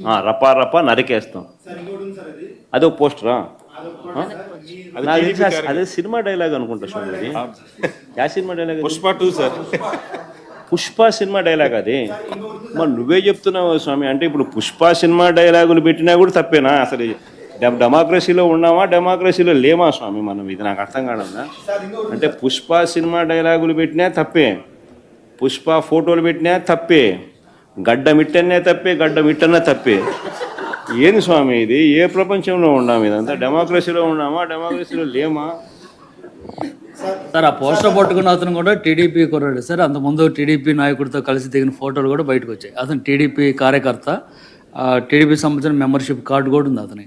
రప రప నరికేస్తాం. అదో. పోస్టరా అది cinema dialogue అనుకుంటా స్వామి అది yeah cinema dialogue? Pushpa two sir. Pushpa cinema dialogue అది? మరి నువ్వే చెప్తున్నావు స్వామి అంటే ఇప్పుడు పుష్ప సినిమా డైలాగులు పెట్టినా కూడా తప్పేనా? అసలు డెమ- డెమోక్రసీలో ఉన్నామా డెమోక్రసీలో లేమా స్వామి? మనం ఇది నాకు అర్థం కావడం అంటే పుష్ప సినిమా డైలాగులు పెట్టినా తప్పే. పుష్ప ఫోటోలు పెట్టినా తప్పే. గడ్డ మిట్టనే తప్పే గడ్డ మిట్టనే తప్పే. ఏంది స్వామి ఇది? ఏ ప్రపంచంలో ఉన్నాము ఇదంతా? డెమోక్రసీలో ఉన్నామా? డెమోక్రసీలో లేమా? సార్ ఆ పోస్టర్ పట్టుకున్న అతను కూడా టీడీపీ కుర్రాడు. సార్ అంతకుముందు టీడీపీ నాయకుడితో కలిసి దిగిన ఫోటోలు కూడా బయటకు వచ్చాయి. అతను టీడీపీ కార్యకర్త. ఆ టీడీపీ సంబంధించిన మెంబర్షిప్ కార్డు కూడా ఉంది అతని.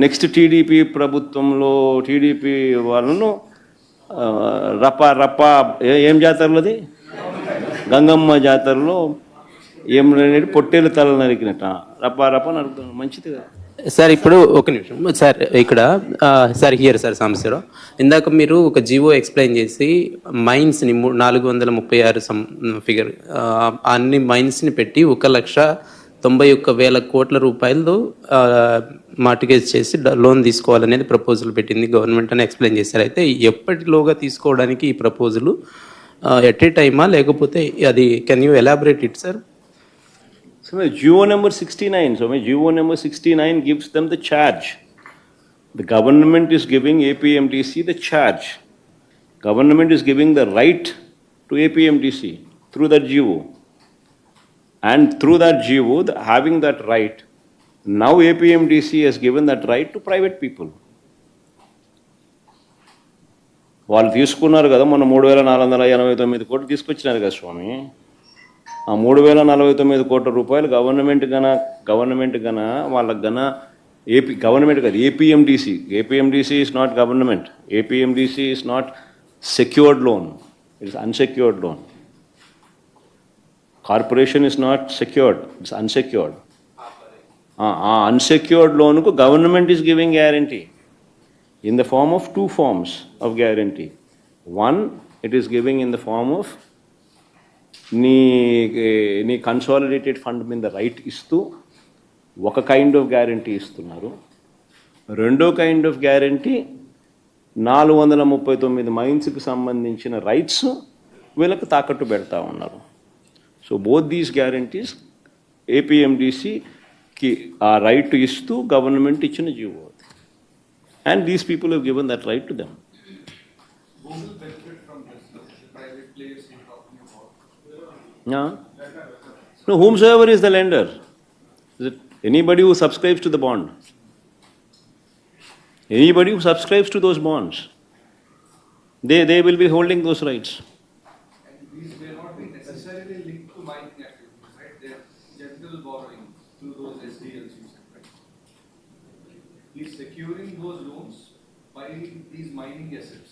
నెక్స్ట్ టీడీపీ ప్రభుత్వంలో టీడీపీ వాళ్ళను ఆ, రప రప ఏ- ఏం జాతరలోది గంగమ్మ జాతరలో ఏం అనేది పొట్టేలు తల నరికినట్ట రప రప నరుకుతాను మంచిది కదా. సార్ ఇప్పుడు ఒక నిమిషం. సార్ ఇక్కడ సార్ హియర్ సార్ సమస్యలో ఇందాక మీరు ఒక జివో ఎక్స్ప్లెయిన్ చేసి మైన్స్ని నాలుగు వందల ముప్పై ఆరు సం ఫిగర్ అన్ని మైన్స్ని పెట్టి ఒక లక్ష తొంభై ఒక్క వేల కోట్ల రూపాయలు మార్టిగేజ్ చేసి లోన్ తీసుకోవాలనేది ప్రపోజల్ పెట్టింది. గవర్నమెంట్ అని ఎక్స్ప్లెయిన్ చేశారు. అయితే ఎప్పటిలోగా తీసుకోవడానికి ఈ ప్రపోజలు ఎట్ ఏ టైమా? లేకపోతే అది can you elaborate it sir so Jio number sixty nine so me Jio number sixty nine gives them the charge the government is giving APMDC the charge government is giving the right to APMDC through that Jio and through that Jio having that right now APMDC has given that right to private people. వాళ్ళు తీసుకున్నారు కదా మన మూడు వేల నాలుగు వందల ఎనభై తొమ్మిది కోట్లు తీసుకొచ్చినారు కదా స్వామి. ఆ మూడు వేల నలభై తొమ్మిది కోట్ల రూపాయలు గవర్నమెంట్ గన గవర్నమెంట్ గన వాళ్ళకి గన ఏపీ గవర్నమెంట్ కాదు APMDC APMDC is not government APMDC is not secured loan it's unsecured loan corporation is not secured it's unsecured ah unsecured లోన్కు government is giving guarantee in the form of two forms of guarantee one it is giving in the form of నీ నీ consolidated fund మీద right ఇస్తూ ఒక kind of guarantee ఇస్తున్నారు. రెండో kind of guarantee నాలుగు వందల ముప్పై తొమ్మిది మైన్స్కి సంబంధించిన రైట్స్ వీళ్ళకి తాకట్టు పెడతా ఉన్నారు. సో బోత్ దీస్ గ్యారంటీస్ ఏపీఎండిసికి ఆ రైట్ ఇస్తూ గవర్నమెంట్ ఇచ్చిన GO and these people have given that right to them Yeah. No, whomsoever is the lender. Is it anybody who subscribes to the bond? Anybody who subscribes to those bonds, they, they will be holding those rights. He's securing those loans by these mining assets.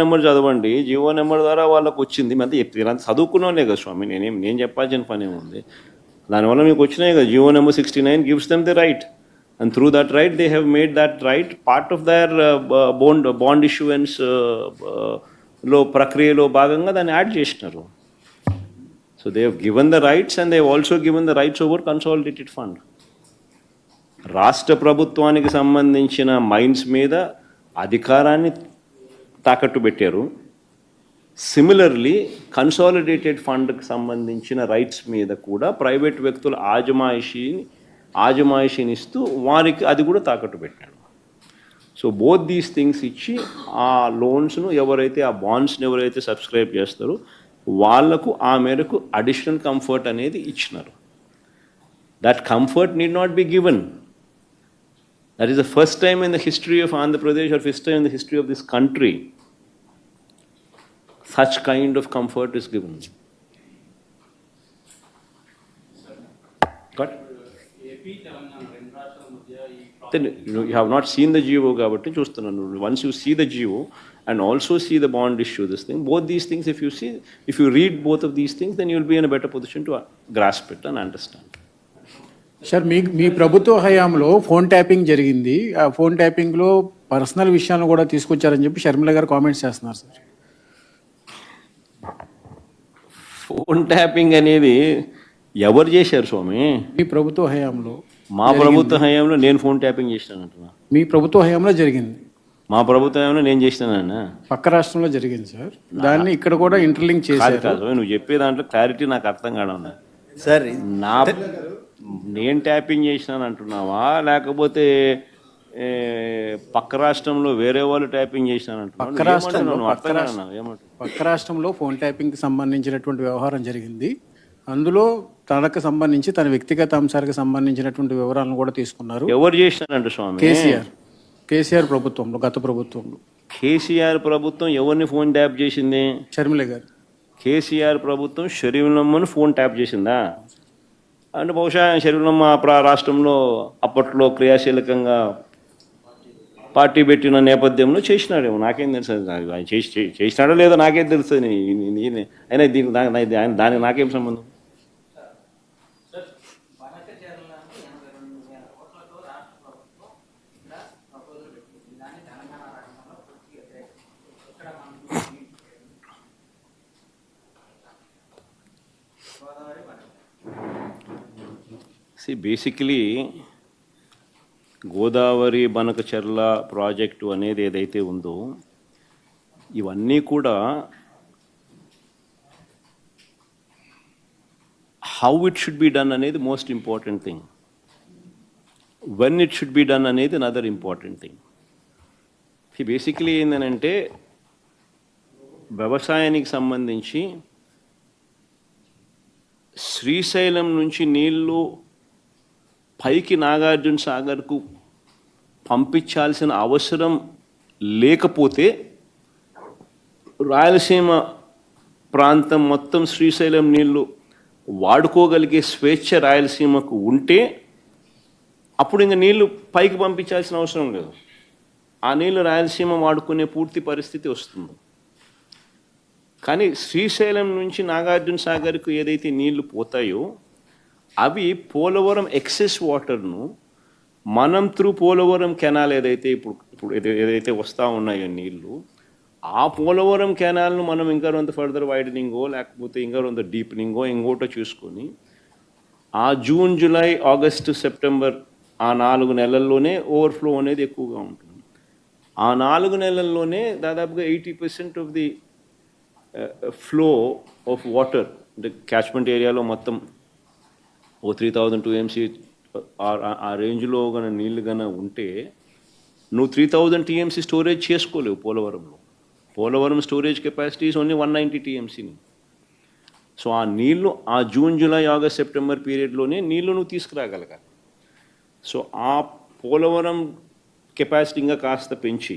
Number చదవండి Jio number ద్వారా వాళ్ళకు వచ్చింది. అంతా చెప్తే చదువుకున్నానే కదా స్వామి. నేనేం నేను చెప్పాల్సిన పని ఏముంది దానివల్ల మీకు వచ్చినాయి కదా. Jio number sixty nine gives them the right and through that right they have made that right part of their bond bond ఇష్యూయన్స్లో ప్రక్రియలో భాగంగా దాన్ని యాడ్ చేసినారు. So they given the rights and they also given the rights over consolidated fund రాష్ట్ర ప్రభుత్వానికి సంబంధించిన mines మీద అధికారాన్ని తాకట్టు పెట్టారు. సిమిలర్లీ కన్సాలిడేటెడ్ ఫండ్కి సంబంధించిన రైట్స్ మీద కూడా ప్రైవేట్ వ్యక్తుల ఆజమాయిషీని ఆజమాయిషీని ఇస్తూ వారికి అది కూడా తాకట్టు పెట్టాడు సో బోత్ దీస్ థింగ్స్ ఇచ్చి ఆ లోన్స్ను ఎవరైతే ఆ బాండ్స్ని ఎవరైతే సబ్స్క్రైబ్ చేస్తారో వాళ్ళకు ఆ మేరకు అడిషనల్ కంఫర్ట్ అనేది ఇచ్చినారు. That comfort need not be given That is the first time in the history of Andhra Pradesh or first time in the history of this country such kind of comfort is given. Got? Then you, know, you have not seen the GO, government. Once you see the GO and also see the bond issue, this thing, both these things, if you see, if you read both of these things, then you will be in a better position to grasp it and understand. Sir మీ మీ ప్రభుత్వ హయాంలో phone tapping జరిగింది. ఆ phone ట్యాపింగ్లో personal విషయాలను కూడా తీసుకొచ్చారని చెప్పి షర్మిల గారు కామెంట్స్ చేస్తున్నారు సార్. ఫోన్ ట్యాపింగ్ అనేది ఎవరు చేశారు స్వామి? మీ ప్రభుత్వ హయాంలో మా ప్రభుత్వ హయాంలో నేను ఫోన్ ట్యాపింగ్ చేసినానంటున్నా మీ ప్రభుత్వ హయాంలో జరిగింది. మా ప్రభుత్వ హయాంలో నేను చేసినానన్నా పక్క రాష్ట్రంలో జరిగింది సార్. దాన్ని ఇక్కడ కూడా ఇంటర్లింక్ చేశారు. నువ్వు చెప్పే దాంట్లో క్లారిటీ నాకు అర్థం కావడం సార్ నా నేను ట్యాపింగ్ చేసినాను అంటున్నావా? లేకపోతే పక్క రాష్ట్రంలో వేరే వాళ్ళు ట్యాపింగ్ చేసినాను పక్క రాష్ట్రంలో? పక్క రాష్ట్రంలో ఫోన్ ట్యాపింగ్కి సంబంధించినటువంటి వ్యవహారం జరిగింది. అందులో తనకు సంబంధించి తన వ్యక్తిగత అంశాలకు సంబంధించినటువంటి వివరాలను కూడా తీసుకున్నారు. ఎవరు చేసినారంట స్వామి? కేసీఆర్. కేసీఆర్ ప్రభుత్వంలో గత ప్రభుత్వంలో. కేసీఆర్ ప్రభుత్వం ఎవరిని ఫోన్ ట్యాప్ చేసింది? షర్మిల గారు. కేసీఆర్ ప్రభుత్వం షరీఫ్లమ్మను ఫోన్ ట్యాప్ చేసిందా? అంటే బహుశా షరీఫ్లమ్మ ప్రా రాష్ట్రంలో అప్పట్లో క్రియాశీలకంగా పార్టీ పెట్టిన నేపథ్యంలో చేసినాడేమో. నాకేం తెలుసు ఆయన చేసి చేసినాడో లేదో నాకేం తెలుస్తుంది ఆయన అయినా దీనికి ఆయన- దానికి నాకేం సంబంధం? See basically Godavari Banakacherla project అనేది ఏదైతే ఉందో ఇవన్నీ కూడా how it should be done అనేది most important thing when it should be done అనేది అనదర్ ఇంపార్టెంట్ థింగ్ బేసికలీ ఏంటంటే వ్యవసాయానికి సంబంధించి శ్రీశైలం నుంచి నీళ్ళు పైకి నాగార్జున సాగర్కు పంపించాల్సిన అవసరం లేకపోతే రాయలసీమ ప్రాంతం మొత్తం శ్రీశైలం నీళ్ళు వాడుకోగలిగే స్వేచ్ఛ రాయలసీమకు ఉంటే అప్పుడు ఇంకా నీళ్ళు పైకి పంపించాల్సిన అవసరం లేదు. ఆ నీళ్ళు రాయలసీమ వాడుకునే పూర్తి పరిస్థితి వస్తుంది. కానీ శ్రీశైలం నుంచి నాగార్జున సాగర్కు ఏదైతే నీళ్ళు పోతాయో అవి పోలవరం ఎక్సెస్ వాటర్ను మనం త్రూ పోలవరం కెనాల్ ఏదైతే ఇప్పుడు ఇప్పుడు ఏదైతే వస్తూ ఉన్నాయో నీళ్ళు ఆ పోలవరం కెనాల్ను మనం ఇంకా కొంత ఫర్దర్ వైడనింగో లేకపోతే ఇంకా రొంత డీప్నింగో ఇంకోటో చూసుకొని ఆ జూన్ జూలై ఆగస్టు సెప్టెంబర్ ఆ నాలుగు నెలల్లోనే ఓవర్ఫ్లో అనేది ఎక్కువగా ఉంటుంది. ఆ నాలుగు నెలల్లోనే దాదాపుగా eighty percent of the flow of water అంటే క్యాచ్మెంట్ ఏరియాలో మొత్తం ఓ త్రీ థౌజండ్ టూ ఎంసీ ఆ రేంజ్లో గన నీళ్ళు గన ఉంటే నువ్వు త్రీ థౌజండ్ టీఎంసీ స్టోరేజ్ చేసుకోలేవు పోలవరంలో. Polavaram storage capacities only one ninety టీఎంసీని so ఆ నీళ్ళు ఆ జూన్ జూలై ఆగస్ట్ సెప్టెంబర్ పీరియడ్లోనే నీళ్ళు నువ్వు తీసుకురాగలగాలి. సో ఆ పోలవరం కెపాసిటీ ఇంకా కాస్త పెంచి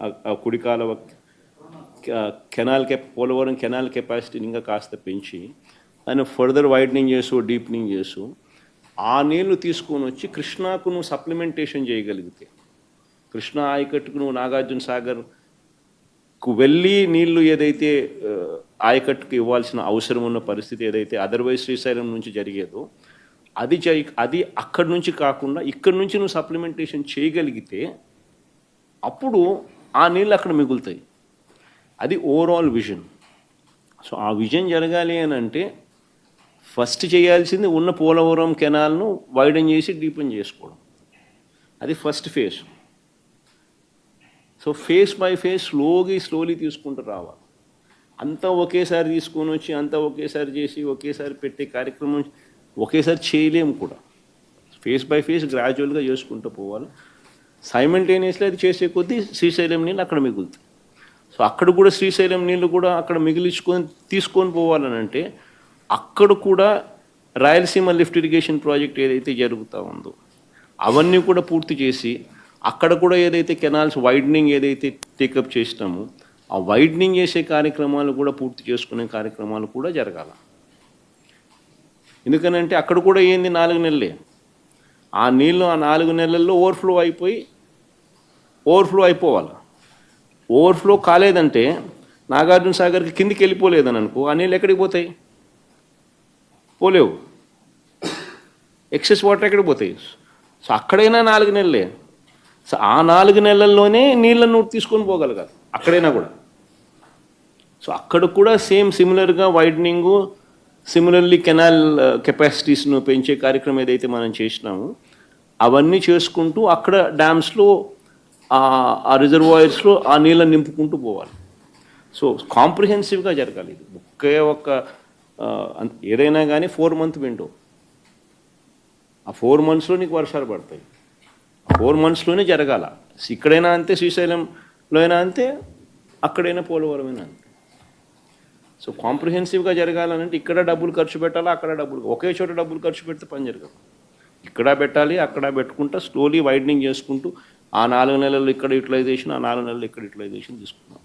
ఆ- కుడికాలవ కుడికాల కెనాల్ కె పోలవరం కెనాల్ కెపాసిటీని ఇంకా కాస్త పెంచి దాన్ని ఫర్దర్ వైడనింగ్ చేసు డీప్నింగ్ చేసు ఆ నీళ్ళు తీసుకొని వచ్చి కృష్ణాకు నువ్వు సప్లిమెంటేషన్ చేయగలిగితే కృష్ణా ఆయకట్టుకు నువ్వు నాగార్జున సాగర్కు వెళ్ళి నీళ్ళు ఏదైతే ఆయకట్టుకు ఇవ్వాల్సిన అవసరం ఉన్న పరిస్థితి ఏదైతే అదర్వైజ్ శ్రీశైలం నుంచి జరిగేదో అది చేయ అది అక్కడి నుంచి కాకుండా ఇక్కడి నుంచి నువ్వు సప్లిమెంటేషన్ చేయగలిగితే అప్పుడు ఆ నీళ్ళు అక్కడ మిగులుతాయి. అది ఓవరాల్ విజన్ సో ఆ విజన్ జరగాలి అని అంటే ఫస్ట్ చేయాల్సింది ఉన్న పోలవరం కెనాల్ను వైడన్ చేసి డీపెన్ చేసుకోవడం. అది first phase. So phase by phase స్లోగా స్లోలీ తీసుకుంటూ రావాలి. అంతా ఒకేసారి తీసుకొని వచ్చి అంతా ఒకేసారి చేసి ఒకేసారి పెట్టే కార్యక్రమం ఒకేసారి చేయలేము కూడా. ఫేస్ బై ఫేస్ గ్రాడ్యువల్గా చేసుకుంటూ పోవాలి. సైమల్టేనియస్లీ అది చేసే కొద్దీ శ్రీశైలం నీళ్ళు అక్కడ మిగులుతాయి. సో అక్కడ కూడా శ్రీశైలం నీళ్ళు కూడా అక్కడ మిగిలించుకొని తీసుకొని పోవాలని అంటే అక్కడ కూడా రాయలసీమ లిఫ్ట్ ఇరిగేషన్ ప్రాజెక్ట్ ఏదైతే జరుగుతూ ఉందో అవన్నీ కూడా పూర్తి చేసి అక్కడ కూడా ఏదైతే కెనాల్స్ వైడనింగ్ ఏదైతే టేకప్ చేసినామో ఆ వైడనింగ్ చేసే కార్యక్రమాలు కూడా పూర్తి చేసుకునే కార్యక్రమాలు కూడా జరగాల. ఎందుకనంటే అక్కడ కూడా ఏంది నాలుగు నెలలే. ఆ నీళ్ళు ఆ నాలుగు నెలల్లో ఓవర్ఫ్లో అయిపోయి ఓవర్ఫ్లో అయిపోవాలి. ఓవర్ఫ్లో కాలేదంటే నాగార్జున సాగర్కి కిందికి వెళ్ళిపోలేదని అనుకో ఆ నీళ్ళు ఎక్కడికి పోతాయి? పోలేవు. ఎక్సెస్ వాటర్ ఎక్కడికి పోతాయి? సో అక్కడైనా నాలుగు నెలలే. సో ఆ నాలుగు నెలల్లోనే నీళ్ళను తీసుకొని పోగలగాలి. అక్కడైనా కూడా. సో అక్కడ కూడా సేమ్ సిమిలర్గా వైడనింగు సిమిలర్లీ కెనాల్ కెపాసిటీస్ను పెంచే కార్యక్రమం ఏదైతే మనం చేసినామో అవన్నీ చేసుకుంటూ అక్కడ డ్యామ్స్లో ఆ రిజర్వాయర్స్లో ఆ నీళ్ళని నింపుకుంటూ పోవాలి. సో కాంప్రిహెన్సివ్గా జరగాలి ఇది. ఒకే ఒక్క ఏదైనా కానీ ఫోర్ మంత్ విండో. ఆ ఫోర్ మంత్స్లో నీకు వర్షాలు పడతాయి. ఫోర్ మంత్స్లోనే జరగాల. ఇక్కడైనా అంతే శ్రీశైలంలో అయినా అంతే అక్కడైనా పోలవరమైనా అంతే. సో కాంప్రిహెన్సివ్గా జరగాలనంటే ఇక్కడ డబ్బులు ఖర్చు పెట్టాలా అక్కడ డబ్బులు ఒకే చోట డబ్బులు ఖర్చు పెడితే పని జరగదు. ఇక్కడ పెట్టాలి అక్కడ పెట్టుకుంటా స్లోలీ వైడనింగ్ చేసుకుంటూ ఆ నాలుగు నెలలు ఇక్కడ యూటిలైజేషన్ ఆ నాలుగు నెలలు ఇక్కడ యూటిలైజేషన్ తీసుకున్నాం